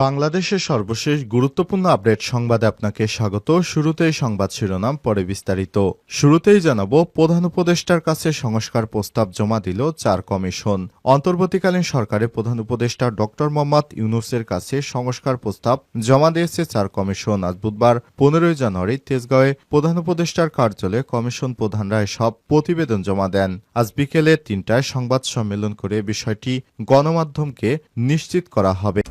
বাংলাদেশের সর্বশেষ গুরুত্বপূর্ণ আপডেট সংবাদে আপনাকে স্বাগত। শুরুতেই সংবাদ শিরোনাম, পরে বিস্তারিত। শুরুতেই জানাব, প্রধান উপদেষ্টার কাছে সংস্কার প্রস্তাব জমা দিল চার কমিশন। অন্তর্বর্তীকালীন সরকারের প্রধান উপদেষ্টা ডক্টর মোহাম্মদ ইউনুসের কাছে সংস্কার প্রস্তাব জমা দিয়েছে চার কমিশন। আজ বুধবার, পনেরোই জানুয়ারি, তেজগাঁওয়ে প্রধান উপদেষ্টার কার্যালয়ে কমিশন প্রধানরা সব প্রতিবেদন জমা দেন। আজ বিকেলে তিনটায় সংবাদ সম্মেলন করে বিষয়টি গণমাধ্যমকে নিশ্চিত করা হবে।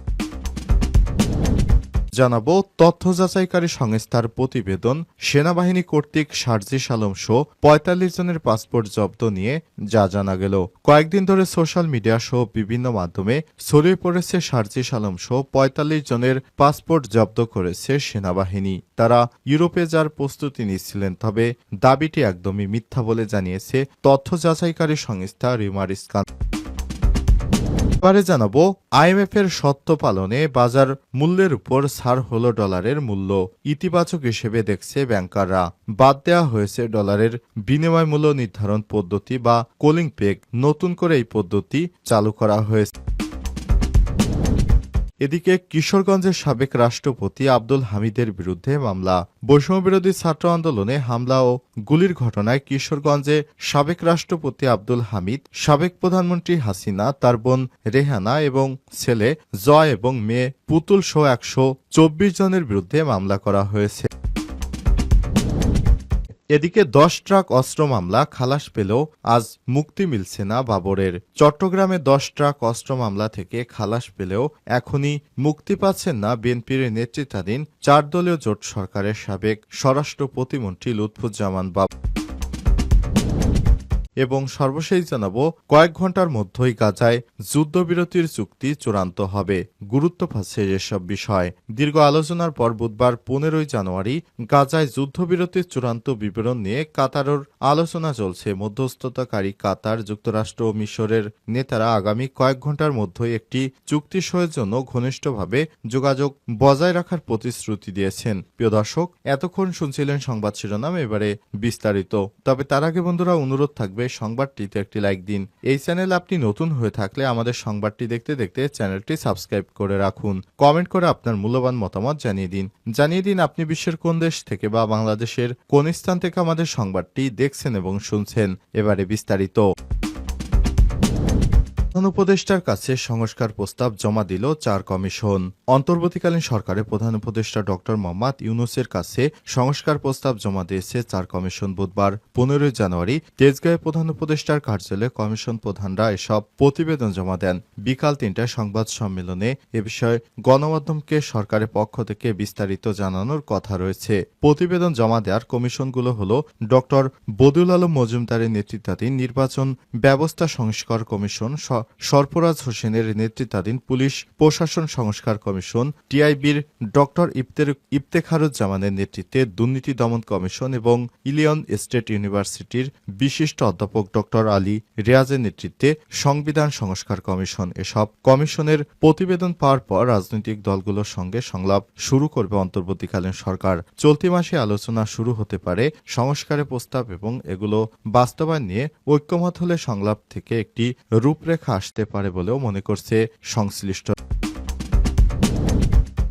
জানাব তথ্য যাচাইকারী সংস্থার প্রতিবেদন, সেনাবাহিনী কর্তৃক সার্জিস আলম সহ পঁয়তাল্লিশ জনের পাসপোর্ট জব্দ নিয়ে যা জানা গেল। কয়েকদিন ধরে সোশ্যাল মিডিয়া সহ বিভিন্ন মাধ্যমে ছড়িয়ে পড়েছে সার্জিস আলম সহ পঁয়তাল্লিশ জনের পাসপোর্ট জব্দ করেছে সেনাবাহিনী। তারা ইউরোপে যার প্রস্তুতি নিচ্ছিলেন, তবে দাবিটি একদমই মিথ্যা বলে জানিয়েছে তথ্য যাচাইকারী সংস্থা রিমার স্কান। এবারে জানাব আইএমএফ এর সত্য পালনে বাজার মূল্যের উপর ছাড় হল ডলারের মূল্য, ইতিবাচক হিসেবে দেখছে ব্যাংকাররা। বাদ দেওয়া হয়েছে ডলারের বিনিময় মূল্য নির্ধারণ পদ্ধতি বা কোলিং পেগ, নতুন করে এই পদ্ধতি চালু করা হয়েছে। এদিকে কিশোরগঞ্জের সাবেক রাষ্ট্রপতি আব্দুল হামিদের বিরুদ্ধে মামলা। বৈষম্যবিরোধী ছাত্র আন্দোলনে হামলা ও গুলির ঘটনায় কিশোরগঞ্জে সাবেক রাষ্ট্রপতি আব্দুল হামিদ, সাবেক প্রধানমন্ত্রী হাসিনা, তার বোন রেহানা এবং ছেলে জয় এবং মেয়ে পুতুল সহ একশো চব্বিশ জনের বিরুদ্ধে মামলা করা হয়েছে। এদিকে দশ ট্রাক অস্ত্র মামলা খালাস পেলেও আজ মুক্তি মিলছে না বাবরের। চট্টগ্রামে দশ ট্রাক অস্ত্র মামলা থেকে খালাস পেলেও এখনই মুক্তি পাচ্ছেন না বিএনপির নেতৃত্বাধীন চার দলীয় জোট সরকারের সাবেক স্বরাষ্ট্র প্রতিমন্ত্রী লুৎফুজ্জামান বাবু এবং সর্বশেষ জানাব, কয়েক ঘণ্টার মধ্যেই গাজায় যুদ্ধবিরতির চুক্তি চূড়ান্ত হবে। গুরুত্ব পাচ্ছে এসব বিষয়। দীর্ঘ আলোচনার পর বুধবার পনেরোই জানুয়ারি গাজায় যুদ্ধবিরতির চূড়ান্ত বিবরণ নিয়ে কাতারের আলোচনা চলছে। মধ্যস্থতাকারী কাতার, যুক্তরাষ্ট্র ও মিশরের নেতারা আগামী কয়েক ঘণ্টার মধ্যেই একটি চুক্তি সহের জন্য ঘনিষ্ঠভাবে যোগাযোগ বজায় রাখার প্রতিশ্রুতি দিয়েছেন। প্রিয় দর্শক, এতক্ষণ শুনছিলেন সংবাদ শিরোনাম, এবারে বিস্তারিত। তবে তার আগে বন্ধুরা, অনুরোধ থাকবে সংবাদটিতে একটি লাইক দিন। এই চ্যানেল আপনি নতুন হয়ে থাকলে আমাদের সংবাদটি দেখতে দেখতে চ্যানেলটি সাবস্ক্রাইব করে রাখুন। কমেন্ট করে আপনার মূল্যবান মতামত জানিয়ে দিন। জানিয়ে দিন আপনি বিশ্বের কোন দেশ থেকে বা বাংলাদেশের কোন স্থান থেকে আমাদের সংবাদটি দেখছেন এবং শুনছেন। এবারে বিস্তারিত। প্রধান উপদেষ্টার কাছে সংস্কার প্রস্তাব জমা দিল চার কমিশন। অন্তর্বর্তীকালীন সরকারের প্রধান উপদেষ্টা ডক্টর মোহাম্মদ ইউনুসের কাছে সংস্কার প্রস্তাব জমা দিয়েছে চার কমিশন বুধবার, পনেরোই জানুয়ারি। তেজগাঁয়ে প্রধান উপদেষ্টার কার্যালয়ে কমিশন প্রধানরা এসব প্রতিবেদন জমা দেন। বিকাল তিনটায় সংবাদ সম্মেলনে এ বিষয়ে গণমাধ্যমকে সরকারের পক্ষ থেকে বিস্তারিত জানানোর কথা রয়েছে। প্রতিবেদন জমা দেওয়ার কমিশনগুলো হল ডক্টর বদুল আলম মজুমদারের নেতৃত্বাধীন নির্বাচন ব্যবস্থা সংস্কার কমিশন সরফরাজ হোসেনের নেতৃত্বাধীন পুলিশ প্রশাসন সংস্কার কমিশন, টিআইবির ডক্টর ইফতেখারুজ্জামানের নেতৃত্বে দুর্নীতি দমন কমিশন এবং ইলিয়ন স্টেট ইউনিভার্সিটির বিশিষ্ট অধ্যাপক ডক্টর আলী রিয়াজের নেতৃত্বে সংবিধান সংস্কার কমিশন। এসব কমিশনের প্রতিবেদন পাওয়ার পর রাজনৈতিক দলগুলোর সঙ্গে সংলাপ শুরু করবে অন্তর্বর্তীকালীন সরকার। চলতি মাসে আলোচনা শুরু হতে পারে সংস্কারের প্রস্তাব এবং এগুলো বাস্তবায়ন নিয়ে ঐক্যমত হলে সংলাপ থেকে একটি রূপরেখা আসতে পারে বলেও মনে করছে সংশ্লিষ্ট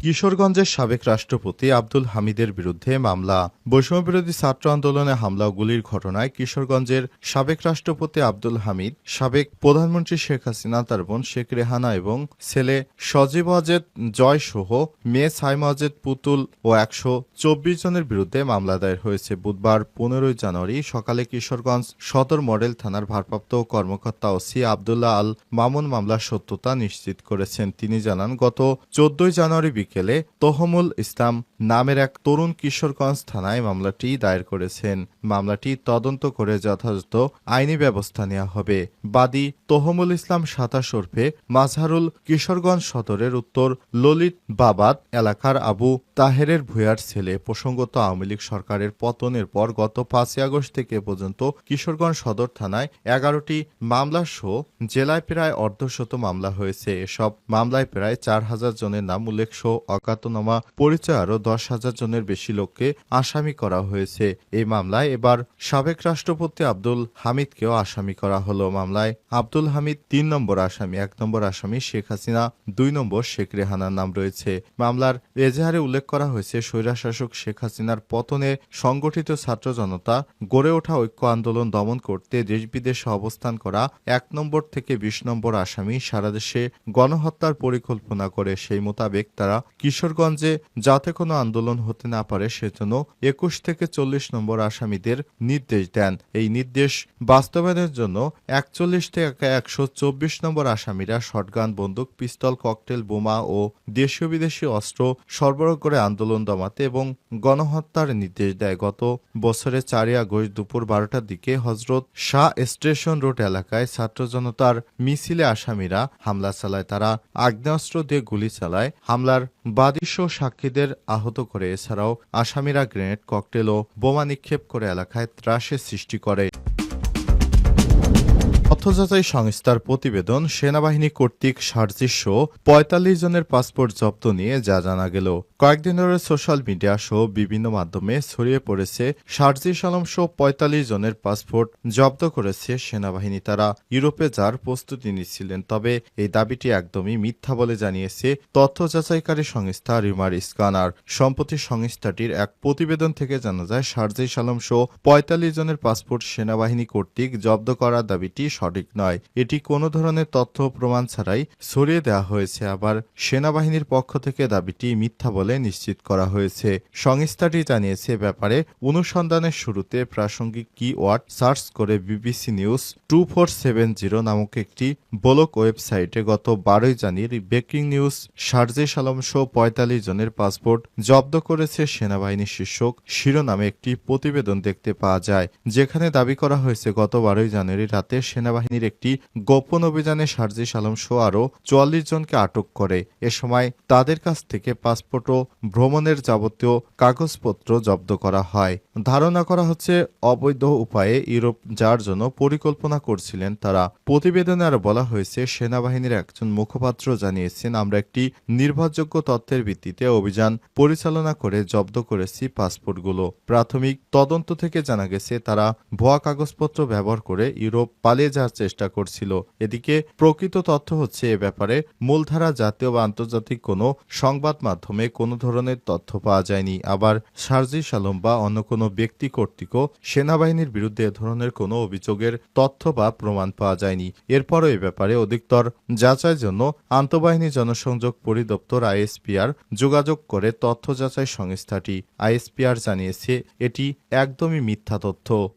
কিশোরগঞ্জের সাবেক রাষ্ট্রপতি আব্দুল হামিদের বিরুদ্ধে মামলা। বৈষম্যবিরোধী ছাত্র আন্দোলনে হামলা গুলির ঘটনায় কিশোরগঞ্জের সাবেক রাষ্ট্রপতি আব্দুল হামিদ, সাবেক প্রধানমন্ত্রী শেখ হাসিনা, তার বোন শেখ রেহানা এবং ছেলে সজীব অজেদ জয় সহ মেয়ে সাইম অজেদ পুতুল ও একশো চব্বিশ জনের বিরুদ্ধে মামলা দায়ের হয়েছে বুধবার পনেরোই জানুয়ারি সকালে কিশোরগঞ্জ সদর মডেল থানার ভারপ্রাপ্ত কর্মকর্তা ওসি আবদুল্লাহ আল মামুন মামলার সত্যতা নিশ্চিত করেছেন। তিনি জানান, গত চোদ্দই জানুয়ারি বিকেলে তহমুল ইসলাম নামের এক তরুণ কিশোরগঞ্জ থানায় মামলাটি দায়ের করেছেন। মামলাটি তদন্ত করে যথাযথ আইনি ব্যবস্থা নেওয়া হবে। বাদী তহমুল ইসলাম সাতাশ ওরফে মাজহারুল কিশোরগঞ্জ সদরের উত্তর ললিত বাবাদ এলাকার আবু তাহেরের ভূয়ার ছেলে প্রসঙ্গত আওয়ামী লীগ সরকারের পতনের পর গত পাঁচই আগস্ট থেকে পর্যন্ত কিশোরগঞ্জ সদর থানায় এগারোটি মামলা সহ জেলায় প্রায় অর্ধশত মামলা হয়েছে। এসব মামলায় প্রায় চার হাজার জনের নাম উল্লেখ সহ অজ্ঞাতনামা পরিচয় আরও দশ হাজার জনের বেশি লোককে আসামি করা হয়েছে। এই মামলায় এবার সাবেক রাষ্ট্রপতি আব্দুল হামিদকেও আসামি করা হলো। মামলায় আব্দুল হামিদ তিন নম্বর আসামি, এক নম্বর আসামি শেখ হাসিনা, দুই নম্বর শেখ রেহানার নাম রয়েছে। মামলার এজাহারে উল্লেখ করা হয়েছে, স্বৈরাশাসক শেখ হাসিনার পতনে সংগঠিত ছাত্র জনতা গড়ে ওঠা ঐক্য আন্দোলন দমন করতে দেশ বিদেশে অবস্থান করা এক নম্বর থেকে বিশ নম্বর আসামি সারা দেশে গণহত্যার পরিকল্পনা করে। সেই মোতাবেক তারা কিশোরগঞ্জে যাতে কোনো আন্দোলন হতে না পারে সেজন্য একুশ থেকে চল্লিশ নম্বর আসামিদের নির্দেশ দেন। এই নির্দেশ বাস্তবায়নের জন্য একচল্লিশ থেকে একশো চব্বিশ নম্বর আসামিরা শটগান, বন্দুক, পিস্তল, ককটেল, বোমা ও দেশীয় বিদেশি অস্ত্র সরবরাহ করে আন্দোলন দমাতে এবং গণহত্যার নির্দেশ দেয়। গত বছরের চারই আগস্ট দুপুর বারোটার দিকে হজরত শাহ স্টেশন রোড এলাকায় ছাত্র জনতার মিছিলে আসামিরা হামলা চালায়। তারা আগ্নেয়াস্ত্র দিয়ে গুলি চালায়। হামলার বাদীসহ সাক্ষীদের আহত করে, এছাড়াও আসামিরা গ্রেনেড, ককটেল ও বোমা নিক্ষেপ করে এলাকায় ত্রাসের সৃষ্টি করে। তথ্যযাচাই সংস্থার প্রতিবেদন সেনাবাহিনী কর্তৃক সার্জিস্য পঁয়তাল্লিশ জনের পাসপোর্ট জব্দ নিয়ে যা জানা গেল। কয়েকদিন ধরে সোশ্যাল মিডিয়া সহ বিভিন্ন মাধ্যমে ছড়িয়ে পড়েছে সার্জিস আলম সহ পঁয়তাল্লিশ জনের পাসপোর্ট জব্দ করেছে সেনাবাহিনী। তারা ইউরোপে যার প্রস্তুতি নিচ্ছিলেন, তবে এই দাবিটি একদমই মিথ্যা বলে জানিয়েছে তথ্য যাচাইকারী সংস্থা রিমার স্কানার। সম্প্রতি সংস্থাটির এক প্রতিবেদন থেকে জানা যায়, সার্জিস আলম সহ পঁয়তাল্লিশ জনের পাসপোর্ট সেনাবাহিনী কর্তৃক জব্দ করার দাবিটি সঠিক নয়। এটি কোনো ধরনের তথ্য প্রমাণ ছাড়াই সরিয়ে দেওয়া হয়েছে। আবার সেনাবাহিনীর পক্ষ থেকে দাবিটি মিথ্যা বলে নিশ্চিত করা হয়েছে। সংস্থাটি জানিয়েছে ব্যাপারে অনুসন্ধানের শুরুতে প্রাসঙ্গিক কিওয়ার্ড সার্চ করে BBC news two four seven zero নামক একটি ব্লক ওয়েবসাইটে গত বারোই জানুয়ারি ব্রেকিং নিউজ সার্জেস আলম সহ পঁয়তাল্লিশ জনের পাসপোর্ট জব্দ করেছে সেনাবাহিনী শীর্ষক। শিরোনামে একটি প্রতিবেদন দেখতে পাওয়া যায়, যেখানে দাবি করা হয়েছে, গত বারোই জানুয়ারি রাতে সেনাবাহিনীর একটি গোপন অভিযানে সার্জিস আলম সহ আরও চুয়াল্লিশ জনকে আটক করে। এ সময় তাদের কাছ থেকে পাসপোর্ট ও ভ্রমণের যাবতীয় কাগজপত্র জব্দ করা হয়। ধারণা করা হচ্ছে, অবৈধ উপায়ে ইউরোপ যাওয়ার জন্য পরিকল্পনা করছিলেন তারা। প্রতিবেদনে আরও বলা হয়েছে, সেনাবাহিনীর একজন মুখপাত্র জানিয়েছেন, আমরা একটি নির্ভরযোগ্য তথ্যের ভিত্তিতে অভিযান পরিচালনা করে জব্দ করেছি পাসপোর্টগুলো। প্রাথমিক তদন্ত থেকে জানা গেছে, তারা ভুয়া কাগজপত্র ব্যবহার করে ইউরোপ পালিয়ে যাওয়ার চেষ্টা করছিল। এদিকে প্রকৃত তথ্য হচ্ছে এ ব্যাপারে মূলধারা জাতীয় বা আন্তর্জাতিক কোনো সংবাদ মাধ্যমে কোনো ধরনের তথ্য পাওয়া যায়নি। আবার সার্জি আলম বা অন্য কোনো ব্যক্তি কর্তৃকও সেনাবাহিনীর বিরুদ্ধে এ ধরনের কোনো অভিযোগের তথ্য বা প্রমাণ পাওয়া যায়নি। এরপরও এ ব্যাপারে অধিকতর যাচাইয়ের জন্য আন্তঃবাহিনী জনসংযোগ পরিদপ্তর আইএসপিআর যোগাযোগ করে তথ্য যাচাই সংস্থাটি আইএসপিআর জানিয়েছে, এটি একদমই মিথ্যা তথ্য।